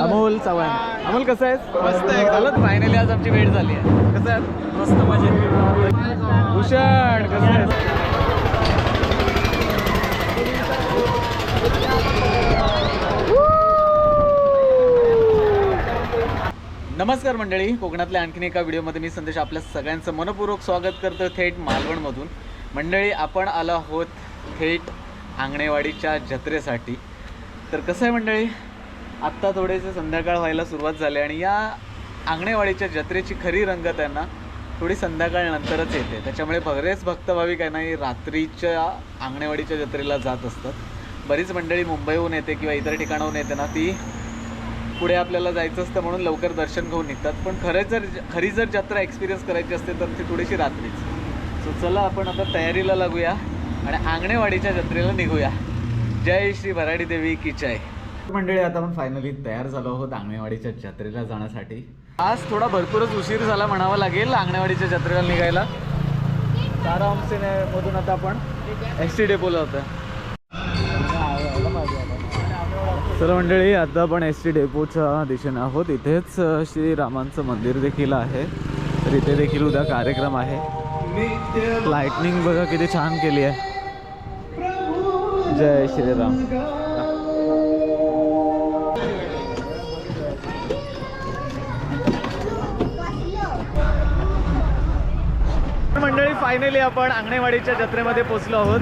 अमोल चव्हाण. अमोल कसं आहेस? मस्त आहे. झालं फायनली आज आमची भेट झाली आहे. कसं आहे? मस्त मजेत. भूषण कसं आहेस? नमस्कार मंडळी. कोकणातल्या आणखीन एका व्हिडिओमध्ये मी संदेश आपल्या सगळ्यांचं मनपूर्वक स्वागत करतो थेट मालवणमधून. मंडळी आपण आलो आहोत थेट आंगणेवाडीच्या जत्रेसाठी. तर कसं आहे मंडळी? आत्ता थोडेसे संध्याकाळ व्हायला सुरुवात झाली आणि या आंगणेवाडीच्या जत्रेची खरी रंगत आहे ना थोडी संध्याकाळ नंतरच येते. त्याच्यामुळे बरेच भक्त भाविक आहे ना ही रात्रीच्या आंगणेवाडीच्या जत्रेला जात असतात. बरीच मंडळी मुंबईहून येते किंवा इतर ठिकाणाहून येते ना ती पुढे आपल्याला जायचं असतं म्हणून लवकर दर्शन घेऊन निघतात. पण खरं जर खरी जर जत्रा एक्सपिरियन्स करायची असते तर ती थोडीशी रात्रीच. सो चला आपण आता तयारीला लागूया आणि आंगणेवाडीच्या जत्रेला निघूया. जय श्री भराडी देवी की जय. मंडळी आता आपण फायनली तयार झालो आहोत आंगणेवाडीच्या जत्रेला जाण्यासाठी. आज थोडा भरपूरच उशीर झाला म्हणावा लागेल आंगणेवाडीच्या जत्रेला निघायला. तारा होमस्टे मधून आता आपण एस टी डेपोला होतं तर मंडळी आता आपण एस टी डेपोच्या दिशेने आहोत. इथेच श्रीरामांचं मंदिर देखील आहे. तर इथे देखील उद्या कार्यक्रम आहे. लाइटनिंग बघा किती छान केली आहे. जय श्रीराम. फायनली आपण आंगणेवाडीच्या जत्रेमध्ये पोहोचलो आहोत.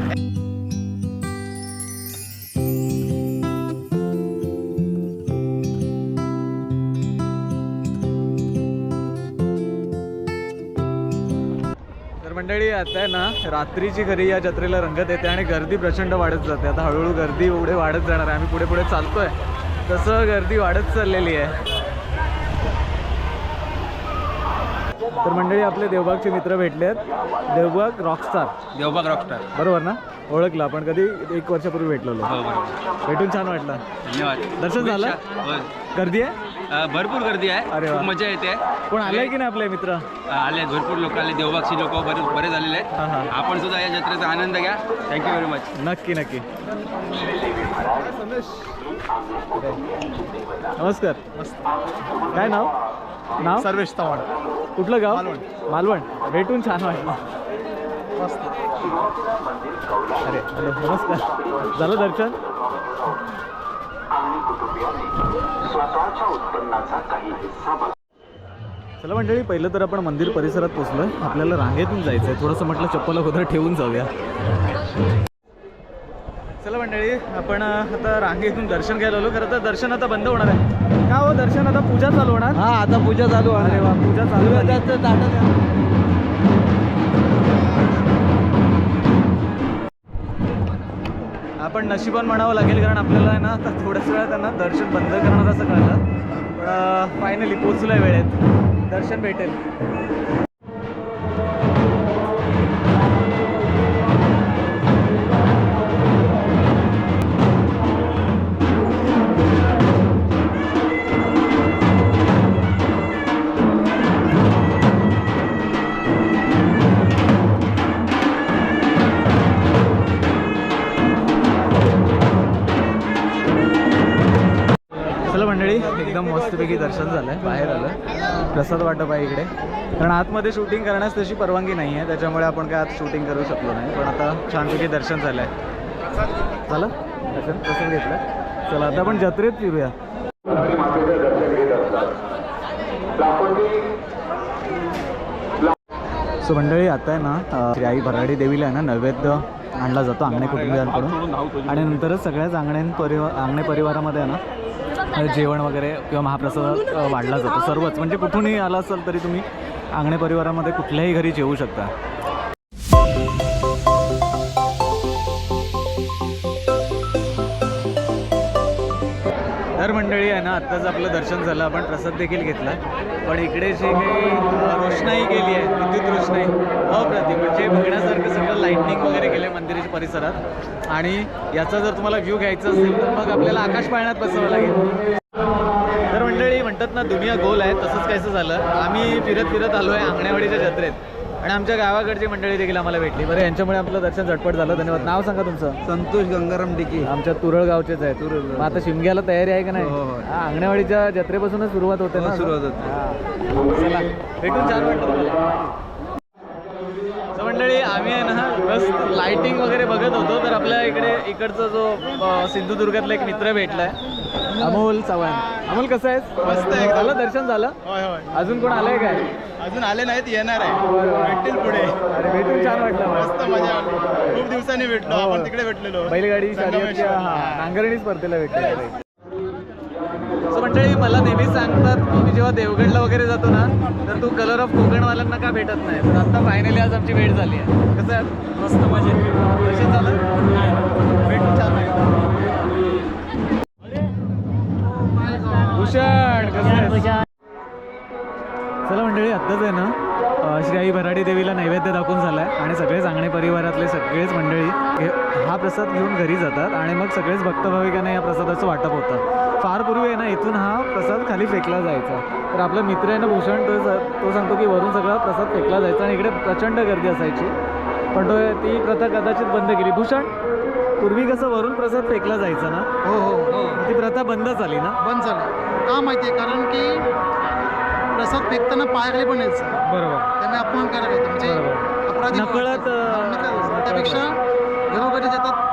तर मंडळी आता आहे ना रात्रीची घरी या जत्रेला रंगत येते आणि गर्दी प्रचंड वाढत जाते. आता हळूहळू गर्दी एवढे वाढत जाणार आहे. आम्ही पुढे पुढे चालतोय. तसं गर्दी वाढत चाललेली आहे. तर मंडळी आपले देवबागचे मित्र भेटले आहेत. देवबाग रॉकस्टार देवबाग रॉकस्टार बरोबर ना? ओळखलं आपण. कधी एक वर्षापूर्वी भेटलेलो. हो भेटून छान वाटलं. धन्यवाद. दर्शन झालं? होय. गर्दी आहे? भरपूर गर्दी आहे. अरे मजा येते. कोण आलंय की नाही आपले मित्र? आले भरपूर लोक आले. देवबागची लोक बरे बरे झालेले हा, हा. आहेत आपण सुद्धा या जत्रेचा आनंद घ्या. थँक्यू व्हेरी मच नक्की नक्की. नमस्कार. काय नाव? नाव? सर्वेश चव्हाण. कुठलं गाव? मालवण. मालवण. भेटून छान वाटलं. अरे हॅलो नमस्कार. झालं दर्शन? चला मंडळी पहिलं तर आपण मंदिर परिसरात पोचलोय आपल्याला रांगेतून जायचं आहे थोडंसं म्हटलं चप्पल अगोदर ठेवून जाऊया. चला मंडळी आपण अं, आता रांगेतून दर्शन घ्यायला आलो. खरं तर दर्शन आता बंद होणार आहे. का हो दर्शन. आता पूजा चालू होणार. हा आता पूजा चालू अरे वा पूजा चालू झाली. आपण नशिबान म्हणावं लागेल कारण आपल्याला आहे ना आता थोड्याच वेळात त्यांना दर्शन बंद करणार असं कळलं. पण फायनली पोचलोय वेळेत. दर्शन भेटेल. मस्तपैकी दर्शन झालंय बाहेर आलं प्रसाद वाटप आहे इकडे. कारण आतमध्ये शूटिंग करण्यास तशी परवानगी नाही आहे त्याच्यामुळे आपण काय आत शूटिंग करू शकलो नाही. पण आता छानपैकी दर्शन झालंय. झालं दर्शन प्रसाद घेतलं. चला आता आपण जत्रेत फिरूया. सो मंडळी आता आहे ना श्री आई भराडी देवीला आहे ना नैवेद्य आणला जातो अंगणे कुटुंबियांकडून. आणि नंतरच सगळ्याच अंगण्या परिवार अंगणे परिवारामध्ये आहे ना जेवण वगैरे किंवा महाप्रसाद वाढला जातो. सर्वच. म्हणजे कुठूनही आला असाल तरी तुम्ही आंगणे परिवारामध्ये कुठल्याही घरी जेवू शकता. तर मंडळी आहे ना आत्ताच आपलं दर्शन झालं. आपण प्रसाद देखील घेतला. पण इकडे जी काही रोषणाई केली आहे विद्युत रोषणाई अप्रतिम. म्हणजे बघण्यासारखं लाईटनिंग वगैरे केलं मंदिराच्या परिसरात. आणि याचा जर तुम्हाला व्ह्यू घ्यायचा असेल तर मग आपल्याला आकाश पाळण्यात बसावं लागेल. तर मंडळी म्हणतात ना दुनिया गोल आहे तसंच कायचं झालं. आम्ही फिरत फिरत आलो आहे आंगणेवाडीच्या जत्रेत. आणि आमच्या गावाकडची मंडळी देखील आम्हाला भेटली. बरं यांच्यामुळे आपलं दर्शन झटपट झालं. धन्यवाद. नाव सांगा तुमचं. संतोष गंगाराम डिके आमच्या तुरळ गावचेच आहे तुरळ. मग आता शिमग्याला तयारी आहे का नाही? हो, हो, अंगणवाडीच्या जत्रेपासूनच सुरुवात होते ना? हो, सुरुवात होते. चला भेटून छान तुम्हाला. तर मंडळी आम्ही आहे ना बस लाइटिंग वगैरे बघत होतो तर आपल्या इकडे इकडचा जो सिंधुदुर्गातला एक मित्र भेटलाय अमोल चव्हाण. अमोल कसं आहेस? मस्त आहे. झालं दर्शन झालं? होय होय. अजून कोण आलंय काय? अजून आले नाहीत येणार आहे. भेटतील पुढे. अरे भेटून छान वाटलं. मस्त मजा आली. खूप दिवसांनी भेटलो हो. आपण तिकडे भेटलेलो. बैलगाडी शर्यतच्या. हा नांगरणी स्पर्धेला भेटले सो मंडळी मला नेहमी सांगतात की मी जेव्हा देवगडला वगैरे जातो ना तर तू कलर ऑफ कोकणवाल्यांना का भेटत नाही? तर आता फायनली आज आमची भेट झाली आहे. कसं मस्त मजेत. चालत झालं प्रसाद घेऊन घरी जातात आणि मग सगळेच भक्तभाविकांना या प्रसादाचं वाटप होतं. फार पूर्वी आहे ना इथून हा प्रसाद खाली फेकला जायचा. तर आपला मित्र आहे ना भूषण तो तो सांगतो की वरून सगळा प्रसाद फेकला जायचा आणि इकडे प्रचंड गर्दी असायची. पण तो ती प्रथा कदाचित बंद केली. भूषण पूर्वी कसं वरून प्रसाद फेकला जायचा ना? हो हो. ती प्रथा बंद झाली ना? बंद झालं. का माहिती आहे? कारण की प्रसाद फेकताना पायाखाली पण यायचं. बरोबर. त्यामुळे अपमान करायला येतो म्हणजे. अपराधी नकळत. त्यापेक्षा घरोघरी जातात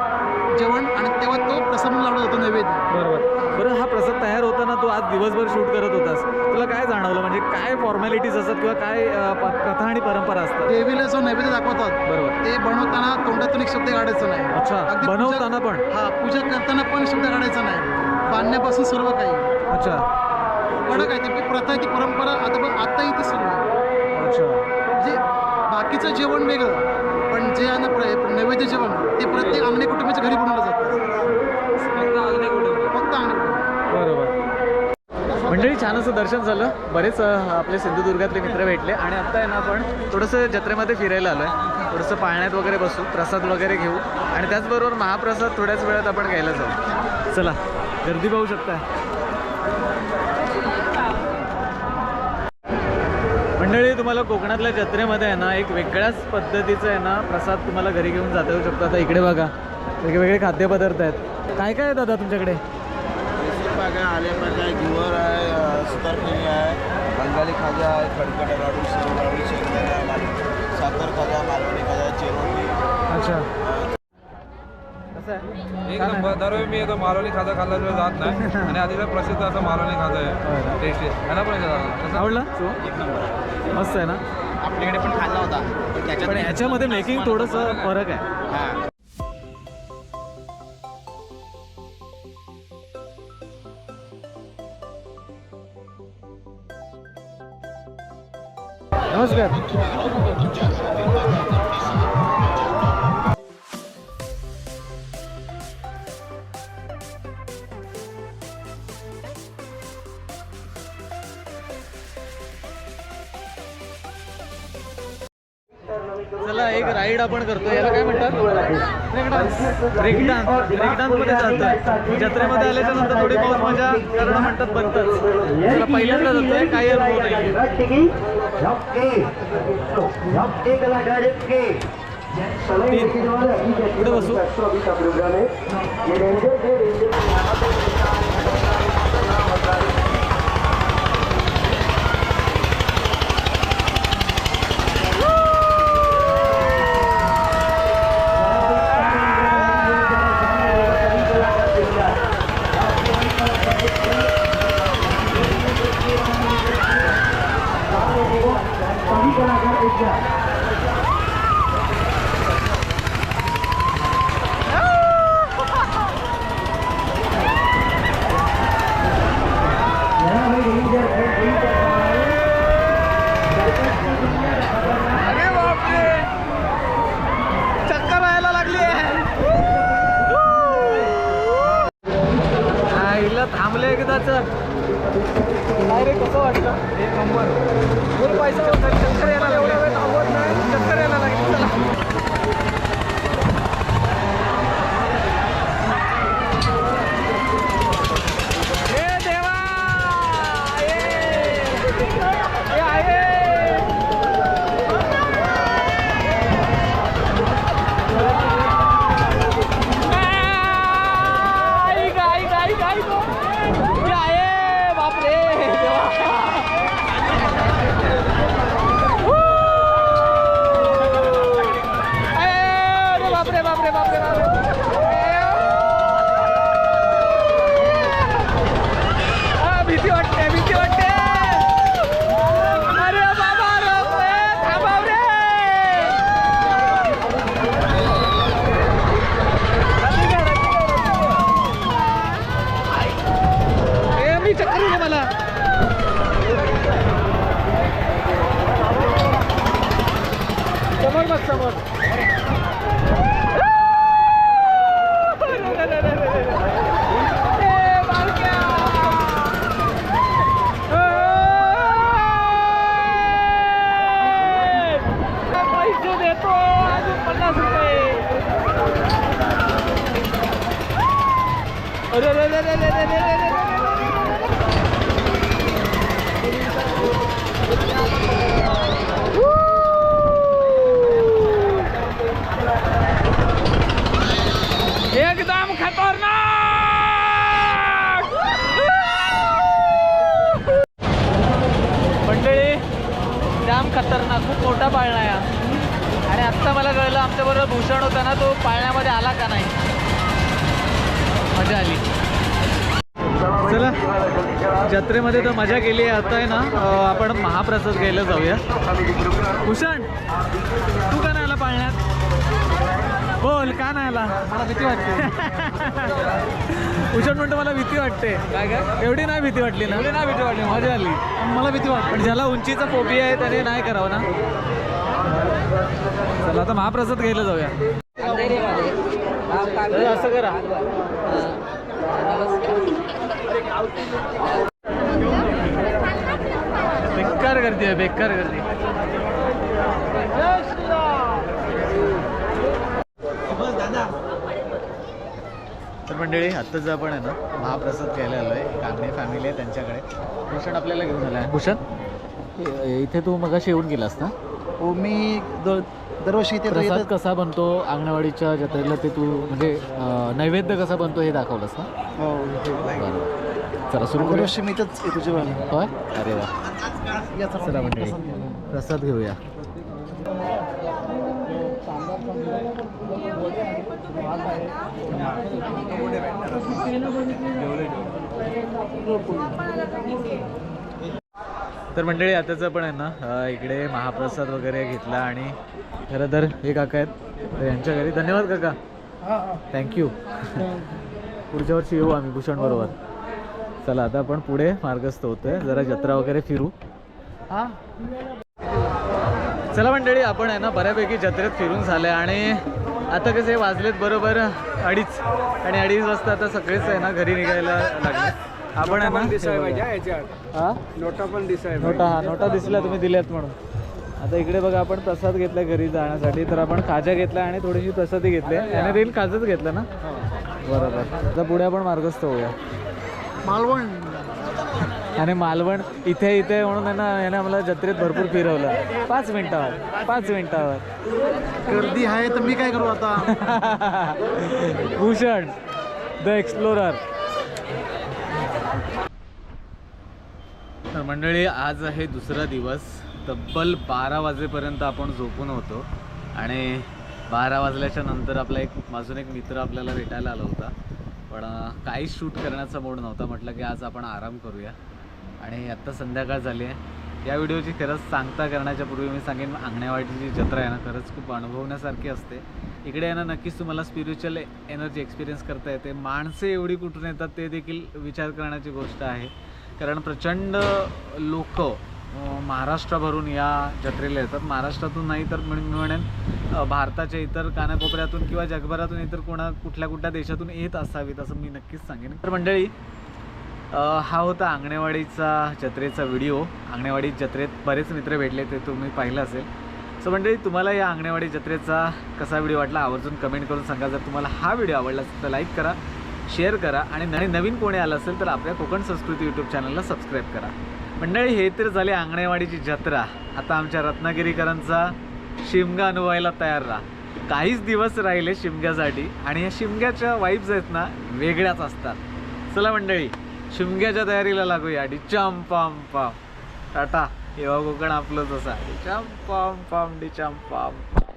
जेवण आणि तेव्हा तो प्रसाद लावला जातो नैवेद्य. बरोबर. बरं हा प्रसाद तयार होताना तू आज दिवसभर शूट करत होतास. तुला काय जाणवलं? म्हणजे काय फॉर्मॅलिटीज असतात किंवा काय प्रथा आणि परंपरा असतात? देवीला जो नैवेद्य दाखवतात बरोबर. ते बनवताना तोंडातून एक शब्द काढायचा नाही. अच्छा बनवताना पण? हा पूजा करताना पण शब्द काढायचा नाही. बांधण्यापासून सर्व काही. अच्छा. कडक आहे ती प्रथा ती परंपरा आता आताही ती सुरू आहे. अच्छा. म्हणजे बाकीचं जेवण वेगळं. पण जे आहे ना नैवेद्य जेवण ते प्रत्येक अंगणे कुटुंबाच्या घरी बनवलं जातं. फक्त अंगणे बरोबर. मंडळी छान असं दर्शन झालं. बरेच आपले सिंधुदुर्गातले मित्र भेटले. आणि आता आहे ना आपण थोडंसं जत्रेमध्ये फिरायला आलो आहे थोडंसं पाळण्यात वगैरे बसू प्रसाद वगैरे घेऊ. आणि त्याचबरोबर महाप्रसाद थोड्याच वेळात आपण घ्यायला जाऊ. चला गर्दी पाहू शकता मंडळी तुम्हाला कोकणातल्या जत्रेमध्ये आहे ना एक वेगळ्याच पद्धतीचं आहे ना प्रसाद तुम्हाला घरी घेऊन जाता येऊ शकतो. आता इकडे बघा वेगवेगळे खाद्यपदार्थ आहेत. काय काय आहे दादा तुमच्याकडे? आहे आलेपाट आहे घिवर आहे अ, सुतारफेणी आहे बंगाली खाजा आहे खडखड लाडू लाडू साखर खाजा मालवणी खाजा चिरोली अच्छा. कसं आहे. एक छान आहे? नंबर दरवेळी मी येतो मालवणी खाजा खाल्ल्याशिवाय जात नाही. आणि आधीचा प्रसिद्ध असं मालवणी खाजा? आहे. टेस्टी आहे ना पण? आवडला? एक नंबर. मस्त आहे ना? आपल्याकडे पण खाल्ला होता. त्याच्यात पण ह्याच्यामध्ये मेकिंग थोडंसं फरक आहे. हा. नमस्कार. चला एक राईड आपण करतो याला काय म्हणतात? ब्रेक डान्स ब्रेक डान्समध्ये चालतोय जत्रेमध्ये आल्याच्यानंतर थोडी पाऊस मजा करणं म्हणतात बनतच. चला पहिल्यांदा जातोय. काही अनुभव नाही. पुढे बसू अरे बापरे चक्कर यायला लागली हिला थांबलं एकदाच काय रे कसं वाटतं एक नंबर. फुल पैसा चक्कर यायला लागली थांबवत नाही. चक्कर यायला लागेल चला ए देवा ए! ए आहे नको मला समोर बघ समोर पैसे देतो अजून पन्नास रुपये अरे अरे अरे अरे अरे अरे अरे एकदम खतरनाक मंडळी जाम खतरनाक खूप मोठा पाळणा आहे आणि आत्ता मला कळलं आमच्याबरोबर भूषण होता ना तो पाळण्यामध्ये आला का नाही? मजा आली. चला जत्रेमध्ये तर मजा केली आहे. आता आहे ना आपण महाप्रसाद घ्यायला जाऊया. भूषण तू का नाही आला पाळण्यात? बोल का नाही आला? मला भीती वाटते. भूषण म्हणतो मला भीती वाटते. काय काय? एवढी नाही भीती वाटली ना? एवढी नाही भीती वाटली. मजा आली. मला भीती वाटते पण ज्याला उंचीचा फोबिया आहे त्याने नाही करावं ना? चला आता महाप्रसाद घ्यायला जाऊया. असं करा. बेकार गर्दी आहे बेकार गर्दी. तर मंडळी आत्ताच आपण आहे ना महाप्रसाद घ्यायला आलोय. कांगणे फॅमिली आहे त्यांच्याकडे. भूषण आपल्याला घेऊन आलाय. भूषण इ- इथे तू मगाशी येऊन गेलास ना? हो मी दर दरवर्षी इथे प्रसाद कसा बनतो? अंगणवाडीच्या जत्रेला ते तू म्हणजे अं, नैवेद्य कसा बनतो हे दाखवलंस ना? हो बरं. चला सुरू करूया. दरवर्षी मी इथंच येतो जेवायला. होय? अरे वा. चला मंडळी. प्रसाद घेऊया. तर मंडळी आताच आपण आहे ना इकडे महाप्रसाद वगैरे घेतला आणि खरं तर हे काका आहेत. तर यांच्या घरी. धन्यवाद काका. थँक्यू पुढच्या वर्षी येऊ आम्ही भूषण बरोबर. चला आता आपण पुढे मार्गस्थ होतोय. जरा जत्रा वगैरे फिरू. हा. चला मंडळी आपण आहे ना बऱ्यापैकी जत्रेत फिरून झाले आणि आता कसे वाजलेत बरोबर अडीच आणि अडीच वाजता आता सगळेच आहे ना घरी निघायला लागले. आपण आहे ना? हा नोटा पण दिसाय नोटा हा नोटा दिसल्या तुम्ही दिल्यात म्हणून. आता इकडे बघा आपण प्रसाद घेतला घरी जाण्यासाठी तर आपण खाजा घेतला आणि थोडीशी प्रसादी घेतली. याने देईल खाजच घेतलं ना? बरोबर. आता पुढे आपण मार्गस्थ होऊया. मालवण. आणि मालवण इथे इथे म्हणून आहे ना याने आम्हाला जत्रेत भरपूर फिरवलं. पाच मिनिटावर पाच मिनिटावर. गर्दी आहे तर मी काय करू आता? भूषण द एक्सप्लोरर तर मंडळी आज आहे दुसरा दिवस. तब्बल बारा वाजेपर्यंत आपण झोपून होतो. आणि बारा वाजल्याच्या नंतर आपला एक अजून एक मित्र आपल्याला भेटायला आला होता. पण काही काहीच शूट करण्याचा मूड नव्हता. म्हटलं की आज आपण आराम करूया. आणि आत्ता संध्याकाळ झाली आहे. या व्हिडिओची खरंच सांगता करण्याच्या पूर्वी मी सांगेन अंगणेवाडीची जत्रा आहे ना खरंच खूप अनुभवण्यासारखी असते. इकडे आहे ना नक्कीच तुम्हाला स्पिरिच्युअल एनर्जी एक्सपिरियन्स करता येते. माणसे एवढी कुठून येतात ते देखील विचार करण्याची गोष्ट आहे. कारण प्रचंड लोक महाराष्ट्राभरून या जत्रेला येतात. महाराष्ट्रातून नाही तर मी म्हणेन भारताच्या इतर कानाकोपऱ्यातून किंवा जगभरातून इतर कोणा कुठल्या कुठल्या देशातून येत असावीत असं मी नक्कीच सांगेन. तर मंडळी हा होता आंगणेवाडीचा जत्रेचा व्हिडिओ. आंगणेवाडी जत्रेत बरेच मित्र भेटले ते तुम्ही पाहिलं असेल. सो मंडळी तुम्हाला या आंगणेवाडी जत्रेचा कसा व्हिडिओ वाटला? आवर्जून कमेंट करून सांगा. जर तुम्हाला हा व्हिडिओ आवडला असेल तर लाईक करा. शेअर करा आणि नवीन नवीन कोणी आलं असेल तर आपल्या कोकण संस्कृती यूट्यूब चॅनलला सबस्क्राईब करा. मंडळी हे तर झाले अंगणेवाडीची जत्रा. आता आमच्या रत्नागिरीकरांचा शिमगा अनुभवायला तयार राहा. काहीच दिवस राहिले शिमग्यासाठी आणि या शिमग्याच्या वाईब्स आहेत ना वेगळ्याच असतात. चला मंडळी शिमग्याच्या तयारीला लागूया. डिचाम पाम पाम. टाटा. येवा कोकण आपलं असा. डिचाम पाम पाम डिचाम पाम पाम.